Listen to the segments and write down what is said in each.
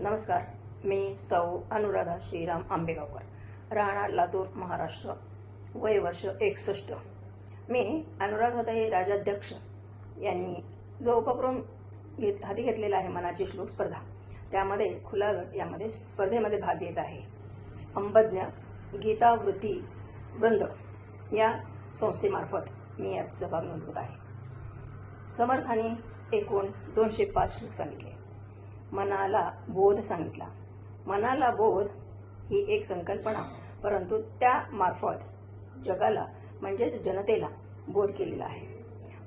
नमस्कार मी सौ अनुराधा श्रीराम आंबेगावकर राहणार लातूर महाराष्ट्र. वय वर्ष एकसष्ट. मी अनुराधाताई राजाध्यक्ष. यांनी जो उपक्रम घेत हाती घेतलेला आहे मनाची श्लोक स्पर्धा त्यामध्ये खुला गट यामध्ये स्पर्धेमध्ये भाग घेत आहे. अंबज्ञ गीतावृत्ती वृंद या संस्थेमार्फत मी यात सहभाग नोंदवत आहे. समर्थाने एकूण दोनशे पाच श्लोक सांगितले. मनाला बोध सांगितला. मनाला बोध ही एक संकल्पना परंतु त्यामार्फत जगाला म्हणजेच जनतेला बोध केलेला आहे.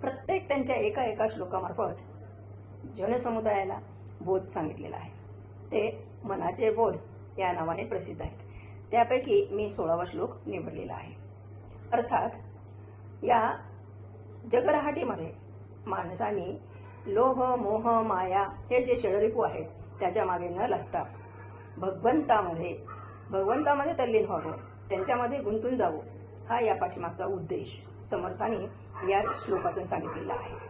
प्रत्येक त्यांच्या एका एका श्लोकामार्फत जनसमुदायाला बोध सांगितलेला आहे. ते मनाचे बोध या नावाने प्रसिद्ध आहेत. त्यापैकी मी सोळावा श्लोक निवडलेला आहे. अर्थात या जगरहाटीमध्ये माणसाने लोभ मोह माया हे जे षडरिपू आहेत त्याच्यामागे न लागता भगवंतामध्ये भगवंतामध्ये तल्लीन व्हावं त्यांच्यामध्ये गुंतून जावं हा या पाठीमागचा उद्देश समर्थाने या श्लोकातून सांगितलेला आहे.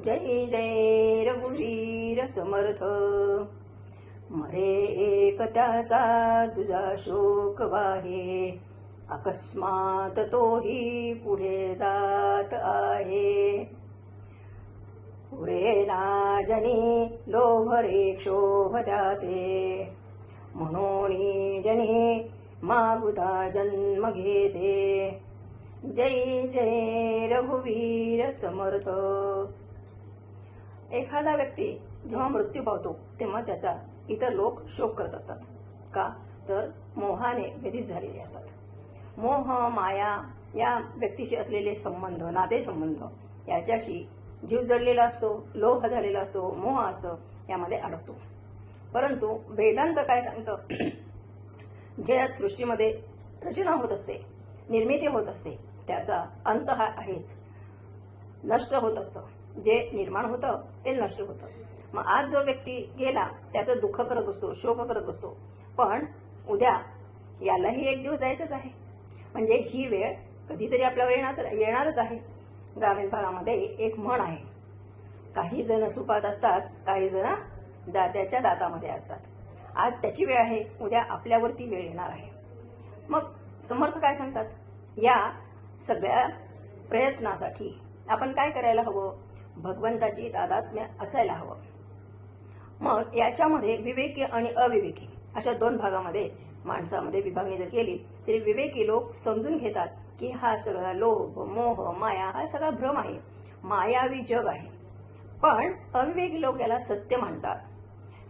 जय जय रघुवीर समर्थ. मरे एक त्याचा तुझा शोक वाहे. अकस्मात तोही पुढे जात आहे. पुरे लोभरे क्षोभ द्याते म्हणून जनी मागुता जन्म घेते। जय जय रघुवीर समर्थ। एखादा व्यक्ती जेव्हा मृत्यू पावतो तेव्हा त्याचा इतर लोक शोक करत असतात. का? तर मोहाने व्यथित झालेले असतात. मोह माया या व्यक्तीशी असलेले संबंध नातेसंबंध याच्याशी जीव जडलेला असतो लोभ झालेला असतो मोह असतो यामध्ये अडकतो. परंतु वेदांत काय सांगतं? जे सृष्टीमध्ये रचना होत असते निर्मिती होत असते त्याचा अंत हा आहेच. नष्ट होत असतं. जे निर्माण होतं ते नष्ट होतं. मग आज जो व्यक्ती गेला त्याचं दुःख करत बसतो शोक करत बसतो. पण उद्या यालाही एक दिवस जायचंच आहे. म्हणजे ही वेळ कधीतरी आपल्यावर येणार येणारच आहे. ग्रामीण भागामध्ये एक म्हण आहे. काही जण सुपात असतात काही जण दात्याच्या दातामध्ये असतात. आज त्याची वेळ आहे उद्या आपल्यावरती वेळ येणार आहे. मग समर्थ काय सांगतात? या सगळ्या प्रयत्नासाठी आपण काय करायला हवं? भगवंताची तादात्म्य असायला हवं. मग याच्यामध्ये विवेकी आणि अविवेकी अशा दोन भागामध्ये माणसामध्ये विभागणी जर केली तरी विवेकी लोक समजून घेतात की हा सगळा लोभ मोह माया हा सगळा भ्रम आहे. मायावी जग आहे. पण अविवेकी लोक याला सत्य मानतात.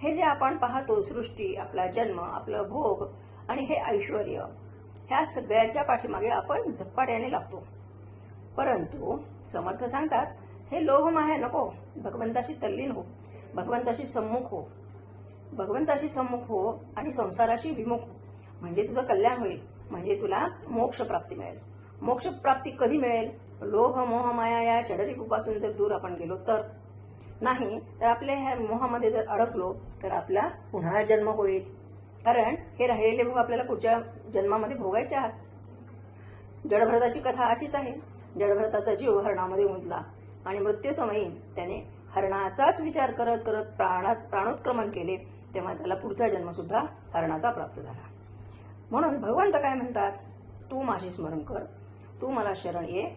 हे जे आपण पाहतो सृष्टी आपला जन्म आपलं भोग आणि हे ऐश्वर ह्या सगळ्याच्या पाठीमागे आपण झपाट्याने लागतो. परंतु समर्थ सांगतात हे लोभ माया नको भगवंताशी तल्लीन हो भगवंताशी सम्मुख हो. भगवंताशी सम्मुख हो आणि संसाराशी विमुख हो. म्हणजे तुझं कल्याण होईल. म्हणजे तुला मोक्ष प्राप्ती मिळेल. मोक्ष प्राप्ती कधी मिळेल? लोभ मोह माया या षडरिपूपासून जर दूर आपण गेलो तर? नाही तर आपल्या ह्या मोहामध्ये जर अडकलो तर आपला पुन्हा जन्म होईल. कारण हे राहिलेले भोग आपल्याला पुढच्या जन्मामध्ये भोगायचे आहात. जडभरताची कथा अशीच आहे. जडभरताचा जीव हरणामध्ये गुंतला आणि मृत्यूसमयी त्याने हरणाचाच विचार करत करत प्राणात प्राणोत्क्रमण केले तेव्हा त्याला पुढचा जन्म सुद्धा हरणाचा प्राप्त झाला. म्हणून भगवंत काय म्हणतात? तू माझे स्मरण कर. तू मला शरण ये.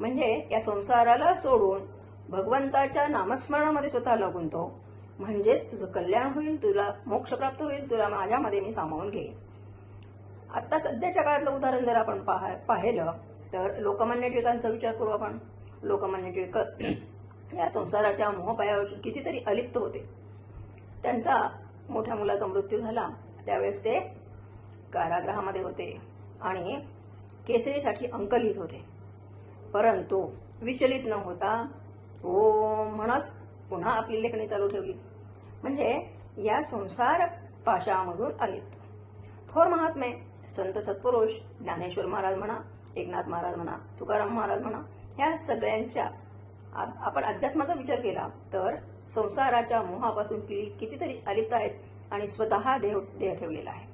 म्हणजे या संसाराला सोडून भगवंताच्या नामस्मरणामध्ये स्वतः लागून तो. म्हणजेच तुझं कल्याण होईल तुला मोक्ष प्राप्त होईल तुला माझ्यामध्ये मी सामावून घेईन. आत्ता सध्याच्या काळातलं उदाहरण जर आपण पाहा पाहिलं तर लोकमान्य टिळकांचा विचार करू आपण. लोकमान्य टिळक या संसाराच्या मोहपायावर कितीतरी अलिप्त होते. त्यांचा मोठ्या मुलाचा मृत्यू झाला. त्यावेळेस ते कारागृहामध्ये होते आणि केसरीसाठी अंक लिहित होते. परंतु विचलित न होता ओ म्हणत पुन्हा आपली लेखणी चालू ठेवली. म्हणजे या संसार पाशामधून अलिप्त थोर महात्मे संत सत्पुरुष ज्ञानेश्वर महाराज म्हणा एकनाथ महाराज म्हणा तुकाराम महाराज म्हणा ह्या सगळ्यांच्या आपण अध्यात्माचा विचार केला तर संसाराच्या मोहापासून किती कितीतरी अलिप्त आहेत आणि स्वतः देह देह ठेवलेला आहे.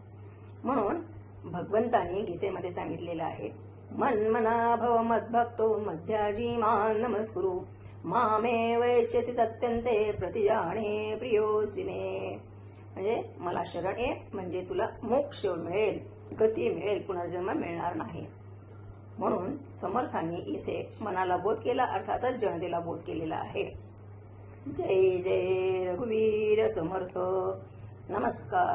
म्हणून भगवंताने गीतेमध्ये सांगितलेलं आहे मन मना भव मद्भक्तो मध्याजी मान नमस्कुरु मामे वैश्यसि सत्यंते प्रतिजाणे प्रियोसि मे म्हणजे मला शरण ये म्हणजे तुला मोक्ष मिळेल गती मिळेल पुनर्जन्म मिळणार नाही. म्हणून समर्थांनी इथे मनाला बोध केला अर्थातच जनतेला बोध केलेला आहे. जय जय रघुवीर समर्थ. नमस्कार.